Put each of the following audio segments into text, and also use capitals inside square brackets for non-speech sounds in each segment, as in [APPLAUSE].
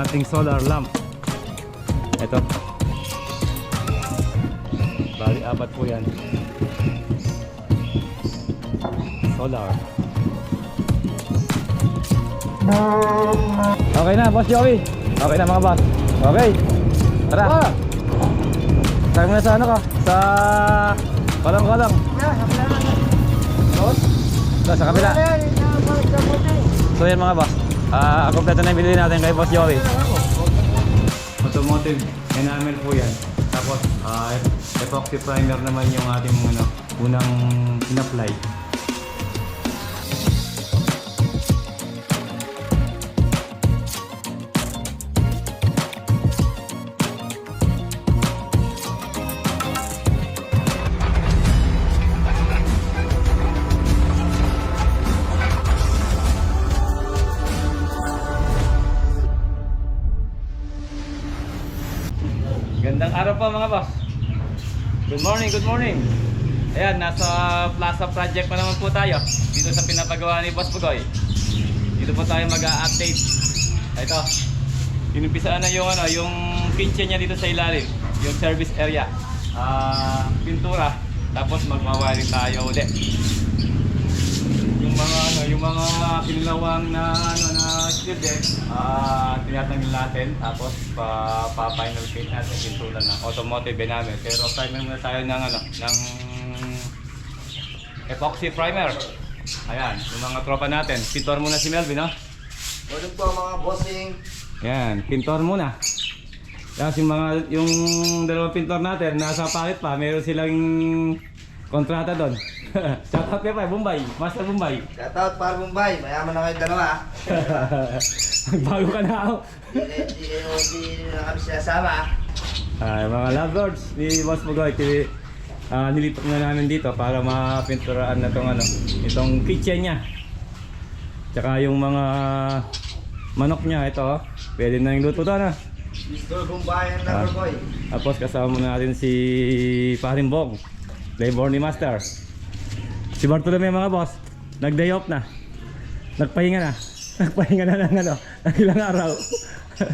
yung ating solar lamp. Ito. Bali, apat po yan. Solar. Okay na, Boss Joey. Okay na mga boss. Okay. Tara. Tayo muna sa ano ka? Sa kolong-kolong. Ito, sa kabila. So yan mga boss. Ah, kompleto na yung bilhin natin kay Boss Joey. Automotive enamel po yan. Tapos ah, epoxy primer naman yung ating ano, unang in-apply. Po mga boss. Good morning, good morning. Ayan, nasa Plaza Project pa naman po tayo. Dito sa pinapagawa ni Boss Pugoy. Dito po tayo mag-update. Ito. Inumpisaan na yung ano, yung kitchen niya dito sa ilalim, yung service area. Ah, pintura. Tapos magmawiring tayo ulit. Yung mga ano, yung mga kinilawang na ano na steel deck, ah tinatanggal natin tapos pa, pa final paint natin pintulan ng automotive namin. Pero primer muna tayo ng ano, ng epoxy primer. Ayan, yung mga tropa natin. Pintor muna si Melvin, no? Tulog po mga bossing. Yan, pintor muna. Tapos yung mga, yung dalawang pintor natin, nasa packet pa, meron silang kontrata doon. [LAUGHS] Shoutout kay pa, Bombay, Master Bombay. Shoutout para Mumbai. Mayaman na kayo dalawa. [LAUGHS] Magbago ka na ako. DNOD na kami sinasama. Ay, mga lovebirds ni Boss Bugoy, tili, ah, nilipat na namin dito para mapinturaan na tong ano, itong kitchen niya. Tsaka yung mga manok niya, ito, oh, pwede na yung luto to na. Mr. Bombay ang Ah. number boy. Tapos kasama natin si Paring Bong, flavor ni Master. Si Bartolome mga boss, nag-day off na. Nagpahinga na. [LAUGHS] Nagpahinga na ng ano, [LAUGHS] ng ilang araw.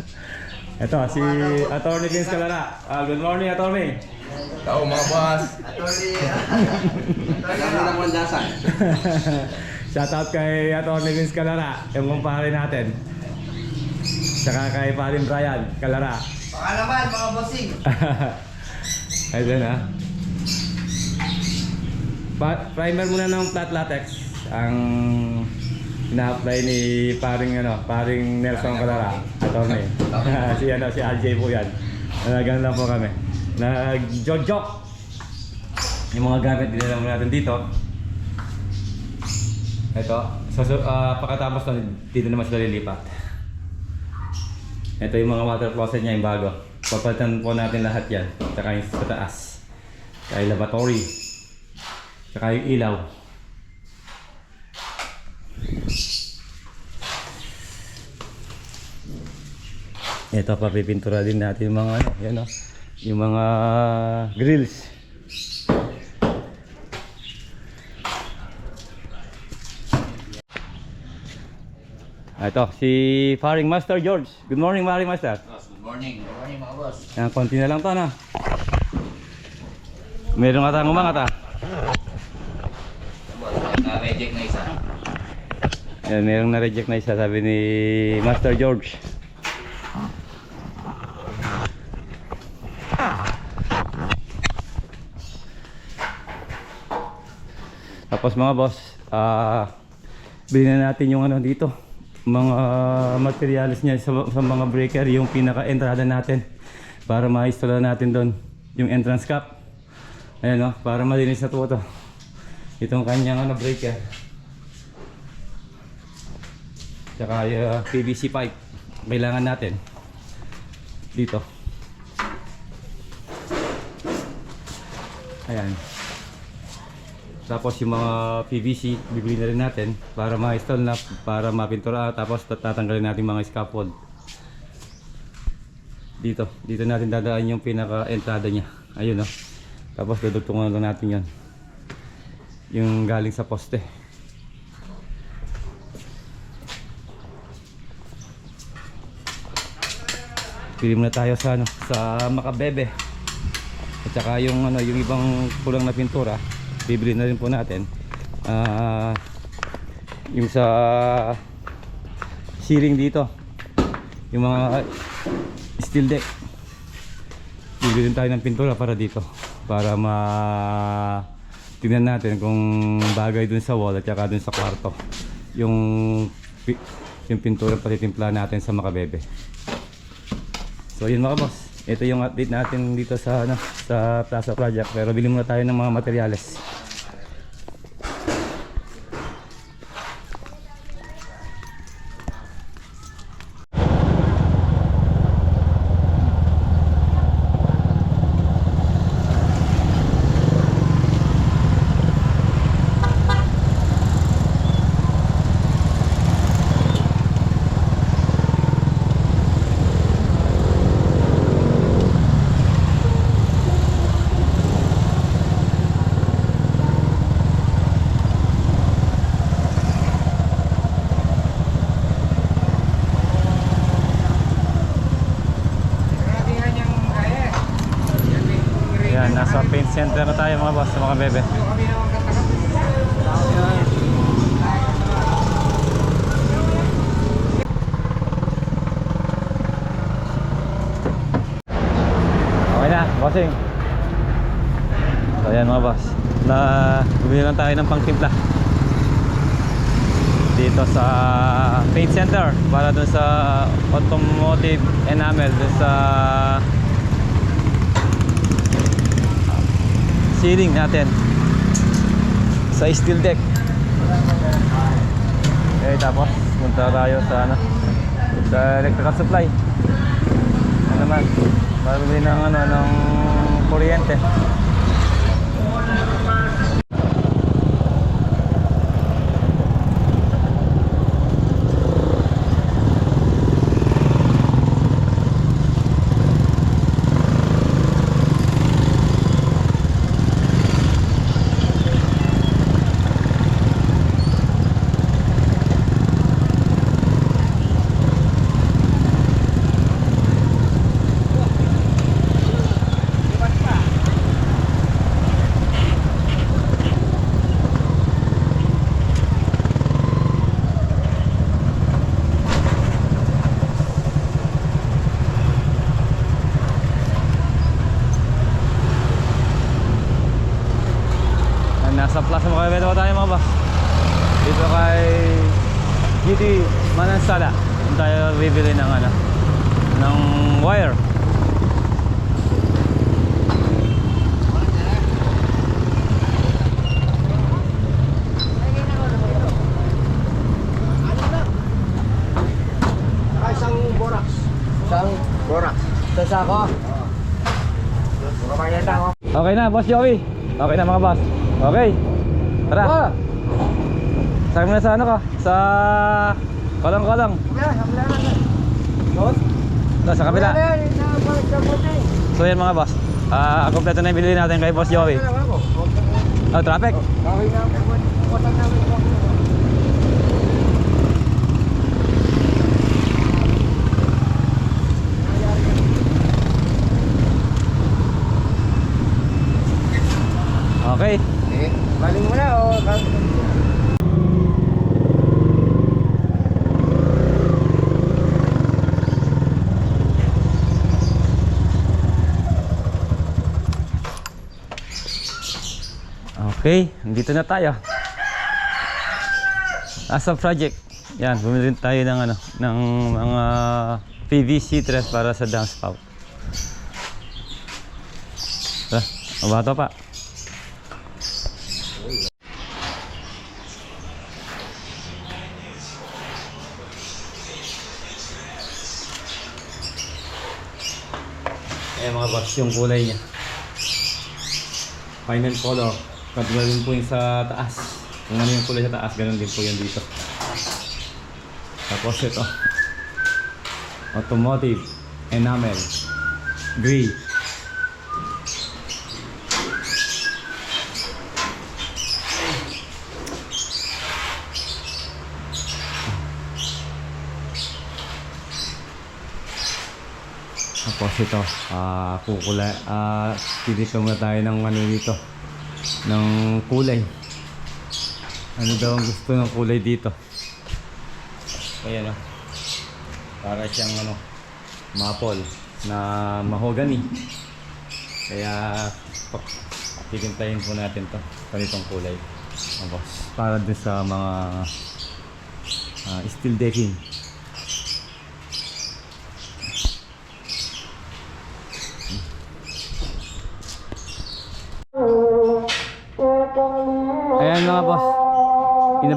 [LAUGHS] Ito, si Attorney Vince Calara. Ah, good morning, Attorney. Tao mga boss. Attorney. Kami na mo dasan. Shoutout kay Attorney Vince Calara, yung kumpare natin. Tsaka kay Paring Brian Calara. Baka naman mga bossing. Ayun na. Primer muna ng flat latex ang ina-apply ni paring ano, paring Nelson Calara, attorney. [LAUGHS] si ano si RJ po 'yan. Nalagan lang po kami. Nag-jog-jog. Yung mga gamit dinala muna natin dito. Ito, so, so ah, pagkatapos nun, dito naman sila lilipat. Ito yung mga water closet niya yung bago. Papalitan po natin lahat yan. Tsaka yung sa taas. Yung lavatory. Tsaka yung ilaw. Ito papipintura din natin yung mga ano, yan o. Yung mga grills. Ah, Ito, si Faring Master George. Good morning, Faring Master. Good morning. Good morning mga boss. Yan, konti na lang to na. Meron nga tayong umangat ah. Boss, na-reject na isa. Yan, merong na-reject na isa sabi ni Master George. Tapos mga boss, ah bilhin na natin yung ano dito, mga materials niya sa, sa mga breaker, yung pinaka-entrada natin para ma-install natin doon yung entrance cap. Ayan o, para malinis na to ito. Itong kanyang ano, breaker. Tsaka uh, PVC pipe kailangan natin dito. Ayan. Tapos yung mga PVC bibili na rin natin para ma-install na para mapintura tapos tatanggalin natin mga scaffold. Dito, dito natin dadaan yung pinaka-entrada niya. Ayun oh. Tapos dudugtungan lang natin 'yon. Yung galing sa poste. Pili muna tayo sa ano, sa Makabebe. At saka yung ano, yung ibang kulang na pintura, bibili na rin po natin. Ah, yung sa ceiling dito. Yung mga steel deck. Bibili din tayo ng pintura para dito. Para ma tingnan natin kung bagay dun sa wall at saka dun sa kwarto. Yung yung pintura patitimpla natin sa Makabebe. So yun mga boss. Ito yung update natin dito sa ano, sa Plaza Project. Pero bili muna tayo ng mga materyales. Yan, nasa paint center na tayo mga boss mga bebe. Okay na, bossing. So yan mga boss. Na bumili lang tayo ng pangtimpla. Dito sa paint center para dun sa automotive enamel dun sa ceiling natin. Sa steel deck. Eh tapos punta tayo sa ano sa electrical supply. Ano naman bumili ng ano ng kuryente Yan, nasa Plaza Makabebe tayo mga boss dito kay GT Manansala Doon tayo bibili ng ano ng wire. Sa ako. Okay na, Boss Joey. Okay na mga boss. Okay. Tara. Oh. Saan mo na sa ano ka? Sa kolong-kolong. Ito, sa kabila. So yan mga boss. Ah, ang kompleto na yung bilhin natin kay Boss Joey. Oh, traffic. Okay. Baling mo na o. Okay, dito na tayo. As a project, yan, bumili tayo ng ano, ng mga PVC thread para sa downspout. Tara, mabato pa. Eh mga boss, yung kulay niya final color katulad din po yung sa taas. Kung ano yung kulay sa taas ganun din po yung dito. Tapos ito. Automotive enamel. Gray. Tapos ito, ah kukulay, ah pili ka muna tayo ng ano dito, ng kulay. Ano daw ang gusto ng kulay dito? Ayan o. Para siyang ano, maple na mahogany. Kaya pak titimplahin po natin to ganitong kulay. Tapos para din sa mga ah, steel decking.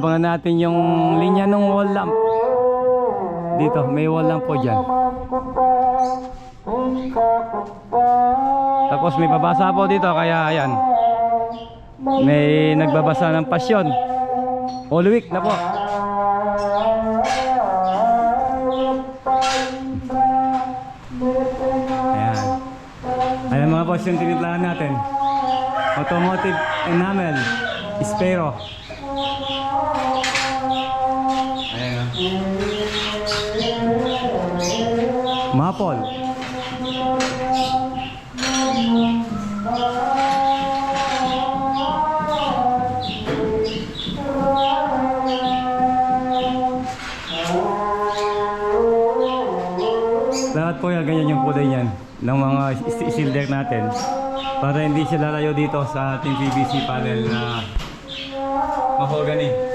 Inabangan natin yung linya ng wall lamp. Dito, may wall lamp po dyan. Tapos may babasa po dito kaya ayan. May nagbabasa ng pasyon. All week na po. Ayan. Ayan mga boss yung tinitlahan natin. Automotive enamel. Spero. Ayan ah. Maple. Lahat po yan, ganyan yung kulay niyan ng mga deck natin para hindi siya lalayo dito sa ating PVC panel na mahogany.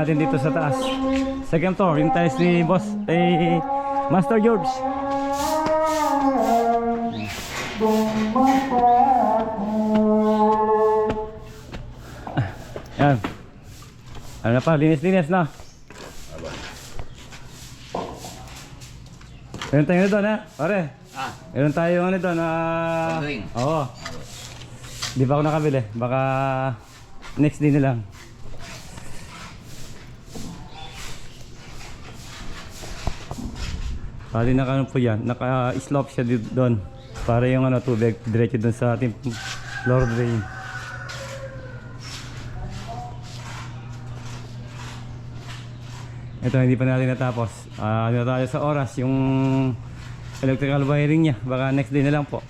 Natin dito sa taas. Second floor, yung tiles ni boss, eh, Master George. Yan. Ano na pa, linis-linis na. Meron tayo ano doon ha, pare. Ah. Meron tayo ano doon, ah... Ordering. Oo. Di pa ako nakabili, baka next day na lang. Bali naka ano po yan, naka-slope siya doon. Para yung ano tubig diretso doon sa ating floor drain. Ito hindi pa natin natapos. Ah, ano tayo sa oras yung electrical wiring niya. Baka next day na lang po.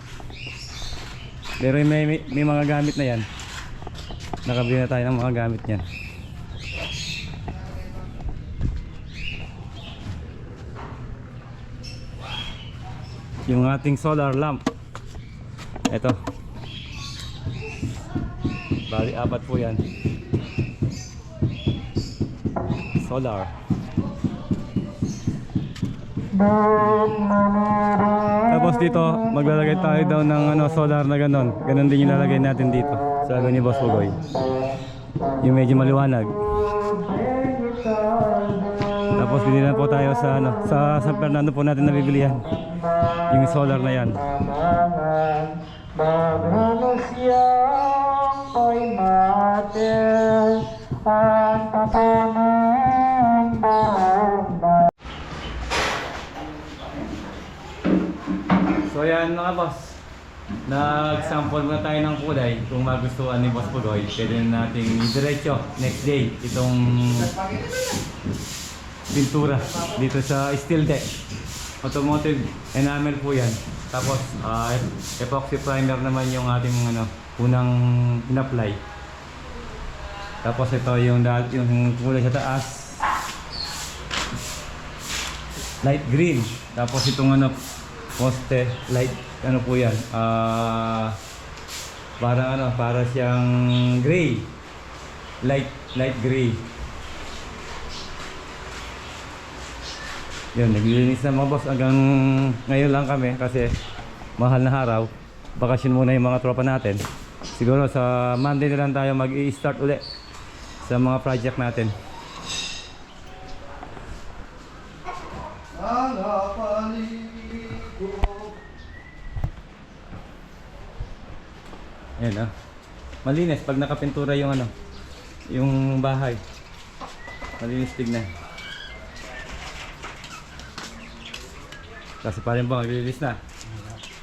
Pero may, may, may mga gamit na yan. Nakabili na tayo ng mga gamit niyan. Yung ating solar lamp. Ito. Bali, apat po yan. Solar. Tapos dito, maglalagay tayo daw ng ano, solar na ganon. Ganon din yung lalagay natin dito. Sabi ni Boss Pugoy. Yung medyo maliwanag. Tapos bili na po tayo sa ano, sa San Fernando po natin nabibilihan. Yung solar na yan. So yan mga boss. Nag-sample muna tayo ng kulay. Kung magustuhan ni Boss Pugoy, pwede na nating diretso next day itong pintura dito sa steel deck. Automotive enamel po yan. Tapos ah, epoxy primer naman yung ating ano, unang in-apply. Tapos ito yung, yung kulay sa taas. Light green. Tapos itong ano, poste, light, ano po yan, ah, para ano, para siyang gray. Light, light gray. Yun, naglilinis na mga boss hanggang ngayon lang kami kasi mahal na araw. Bakasyon muna yung mga tropa natin. Siguro sa Monday na lang tayo mag-i-start uli sa mga project natin. Ayan ah. Malinis pag nakapintura yung ano, yung bahay. Malinis tignan. Kasi pa rin ba, maglilinis na.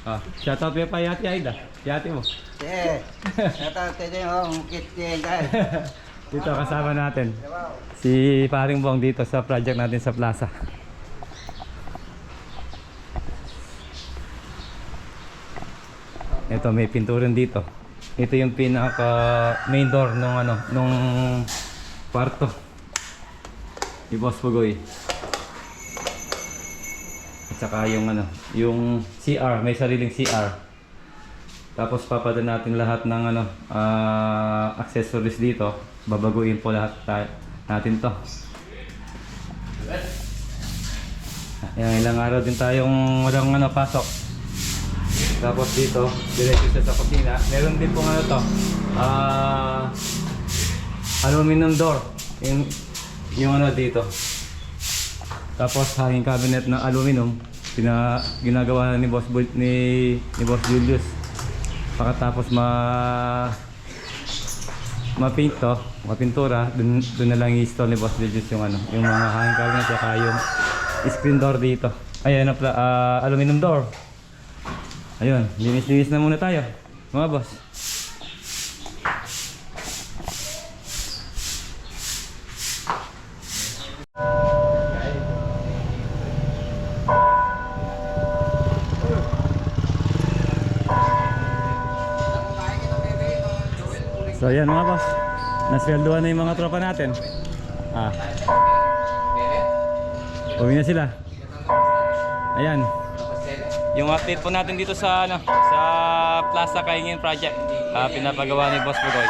Ah, shoutout mo pa yati Aida. Yati mo. Eh, ito, ito yung kitchen guys. [LAUGHS] Dito kasama natin. Si Paring Bong dito sa project natin sa plaza. Ito may pinturan dito. Ito yung pinaka main door nung ano, nung kwarto. Ni Boss Pugoy. At saka yung ano, yung CR, may sariling CR. Tapos papada natin lahat ng ano, ah, accessories dito. Babaguhin po lahat natin to. Ayan, ilang araw din tayong walang ano, pasok. Tapos dito, diretso siya sa kusina. Meron din pong ano to, ah, aluminum door. Yung, yung ano dito. Tapos hanging cabinet ng aluminum. Pina, ginagawa na ni Boss Bul- ni, ni Boss Julius. Pagkatapos ma ma-paint to, mapintura, dun, dun na lang i-install ni Boss Julius yung ano, yung mga hanging cabinet at yung screen door dito. Ayan na pala, ah, aluminum door. Ayun, linis-linis na muna tayo. Mga boss. So ayan mga boss. Nasweldoan na yung mga tropa natin. Ah. Uwi na sila. Ayan. Yung update po natin dito sa ano, sa Plaza Kaingin Project. ah, pinapagawa ni Boss Bugoy.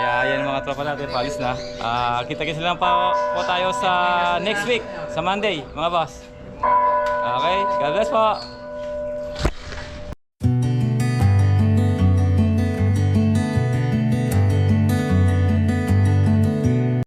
Kaya ayan mga tropa natin, palis na. Ah, kita-kita lang pa po tayo sa next week, sa Monday, mga boss. Okay, God bless po.